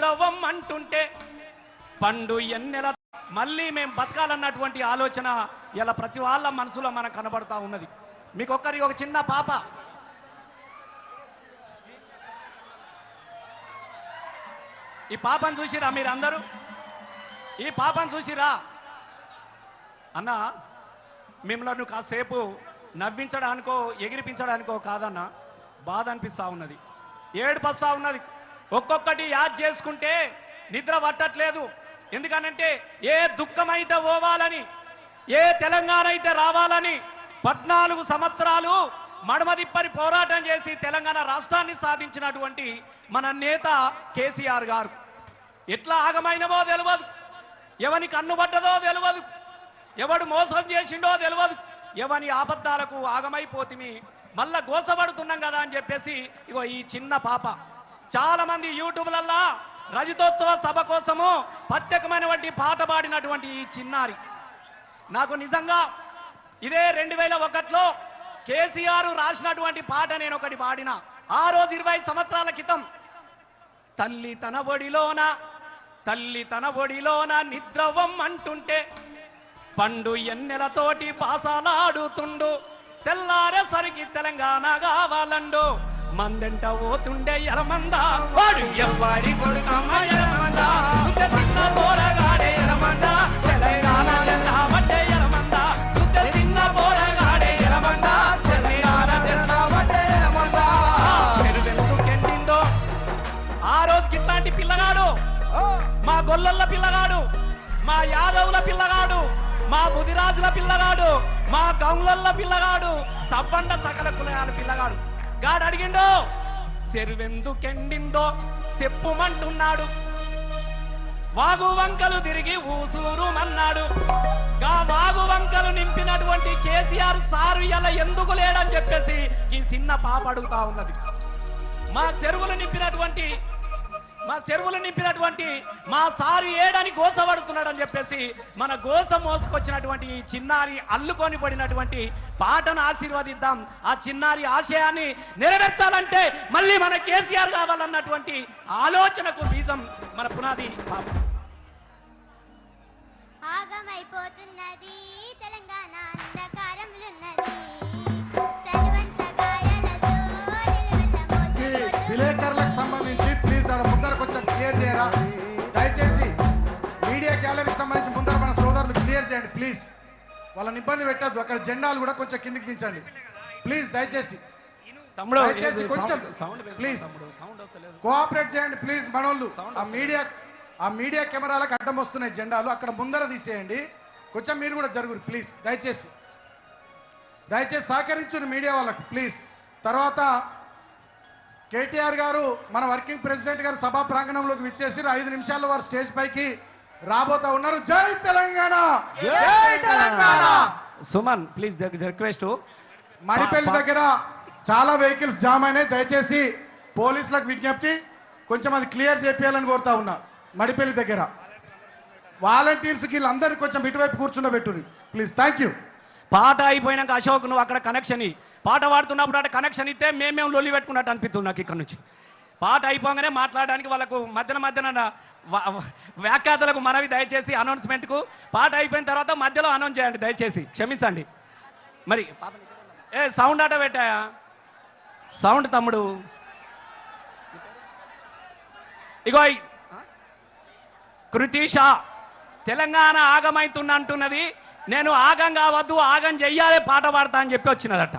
ద్రవం అంటుంటే పండు ఎన్నెల మళ్ళీ మేము బతకాలన్నటువంటి ఆలోచన ఇలా ప్రతి వాళ్ళ మనసులో మనకు కనబడతా ఉన్నది. మీకు ఒక్కరి ఒక చిన్న పాప. ఈ పాపను చూసిరా మీరు అందరూ ఈ పాపను చూసిరా? అన్న మిమ్మల్ని కాసేపు నవ్వించడానికో ఎగిరిపించడానికో కాదన్న బాధ అనిపిస్తా ఉన్నది. ఏడుపస్తా ఉన్నది. ఒక్కొక్కటి యాద్ చేసుకుంటే నిద్ర పట్టట్లేదు. ఎందుకనంటే ఏ దుఃఖమైతే పోవాలని ఏ తెలంగాణ అయితే రావాలని పద్నాలుగు సంవత్సరాలు మడమదిప్పని పోరాటం చేసి తెలంగాణ రాష్ట్రాన్ని సాధించినటువంటి మన నేత కేసీఆర్ గారు. ఎట్లా ఆగమైనవో తెలియదు ఎవని కన్నుబడ్డదో తెలియదు ఎవడు మోసం చేసిండో తెలియదు ఎవని ఆబద్ధాలకు ఆగమైపోతిమి. మళ్ళా గోసబడుతున్నాం కదా అని చెప్పేసి ఇగో ఈ చిన్న పాప. చాలా మంది యూట్యూబ్లల్లా రజతోత్సవ సభ కోసము ప్రత్యేకమైనటువంటి పాట పాడినటువంటి ఈ చిన్నారి. నాకు నిజంగా ఇదే రెండు వేల ఒకటిలో కేసీఆర్ రాసినటువంటి పాట నేను ఒకటి పాడిన. ఆ రోజు ఇరవై సంవత్సరాల క్రితం. తల్లి తన ఒడిలోన తల్లి తన ఒడిలోన నిద్రవం అంటుంటే పండు ఎన్నెలతోటి పాసాలాడుతుండు తెల్లారేసరికి తెలంగాణ కావాలండు. మందెంట పోతుండే ఎరమంద. వాడు ఎవ్వరి కొడుకమ్మ ఎరమంద. సుద్దె చిన్న పోరగాడే ఎరమంద. తెలంగాణ జెండా పట్టే ఎరమంద. సుద్దె చిన్న పోరగాడే ఎరమంద. తెలంగాణ జెండా పట్టే ఎరమంద. పెరువెందుకెండిందో ఆ రోజుకి ఇట్లాంటి పిల్లగాడు. మా గొల్లల్ల పిల్లగాడు. మా యాదవుల పిల్లగాడు. మా బుధిరాజుల పిల్లగాడు. మా గౌలల్ల పిల్లగాడు. సబ్బండ సకల కులగాడు పిల్లగాడు. గాడు అడిగిండో చెరువెందుకెండిందో చెప్పుమంటున్నాడు. వాగు వంకలు తిరిగి ఊసూరుమన్నాడు. గా వాగు వంకలు నింపినటువంటి కేసీఆర్ సారు ఇలా ఎందుకు లేడని చెప్పేసి ఈ చిన్న పాప అడుగుతా ఉన్నది. మా చెరువులు నింపినటువంటి మా చెరువులు నింపినటువంటి మా సారు ఏడని గోసపడుతున్నాడని చెప్పేసి మన గోస మోసుకొచ్చినటువంటి ఈ చిన్నారి అల్లుకొని పడినటువంటి పాటను ఆశీర్వదిద్దాం. ఆ చిన్నారి ఆశయాన్ని నెరవేర్చాలంటే మళ్ళీ మన కేసీఆర్ కావాలన్నటువంటి ఆలోచనకు బీజం మన పునాది ఆగమైపోతున్నది తెలంగాణ అంధకారములున్నది. చేయండి ప్లీజ్ వాళ్ళని ఇబ్బంది పెట్టద్దు. అక్కడ జెండాలు కూడా కొంచెం కిందికి దించండి. ప్లీజ్ దయచేసి. దయచేసి కొంచెం, ప్లీజ్. కోఆపరేట్ చేయండి ప్లీజ్ మనోళ్ళు. ఆ మీడియా ఆ మీడియా కెమెరాలకు అడ్డం వస్తున్నాయి జెండాలు. అక్కడ ముందర తీసేయండి. కొంచెం మీరు కూడా జరుగురు ప్లీజ్ దయచేసి. దయచేసి సహకరించురు మీడియా వాళ్ళకు ప్లీజ్ తర్వాత కేటీఆర్ గారు మన వర్కింగ్ ప్రెసిడెంట్ గారు సభా ప్రాంగణంలోకి విచ్చేసి ఐదు నిమిషాల్లో వారు స్టేజ్ పైకి రాబోతా ఉన్నారు. జై తెలంగాణ! జై తెలంగాణ! సుమన్ ప్లీజ్ రిక్వెస్ట్ మడిపల్లి దగ్గర చాలా వెహికల్స్ జామ్ అయినాయి. దయచేసి పోలీసులకు విజ్ఞప్తి కొంచెం అది క్లియర్ చేపియాలని కోరుతా ఉన్నా. మడిపల్లి దగ్గర. వాలంటీర్స్ వీళ్ళందరినీ కొంచెం ఇటువైపు కూర్చుండబెట్టుర్రి. ప్లీజ్ థ్యాంక్ యూ పాట అయిపోయినాక అశోక్ నువ్వు అక్కడ కనెక్షన్ పాట పాడుతున్నప్పుడు అక్కడ కనెక్షన్ ఇస్తే మేమేం లొల్లి పెట్టుకున్నట్టు అనిపిస్తుంది నాకు ఇక్కడ నుంచి. పాట అయిపోగానే మాట్లాడడానికి వాళ్ళకు మధ్యన మధ్యన వ్యాఖ్యాతలకు మనవి దయచేసి అనౌన్స్మెంట్కు పాట అయిపోయిన తర్వాత మధ్యలో అనౌన్స్ చేయండి దయచేసి. క్షమించండి. మరి ఏ సౌండ్ ఆట పెట్టాయా సౌండ్ తమ్ముడు. ఇగో కృతీష తెలంగాణ ఆగమైతున్నా అంటున్నది నేను ఆగం కావద్దు ఆగం చెయ్యాలి పాట పాడతా అని చెప్పి వచ్చినదట.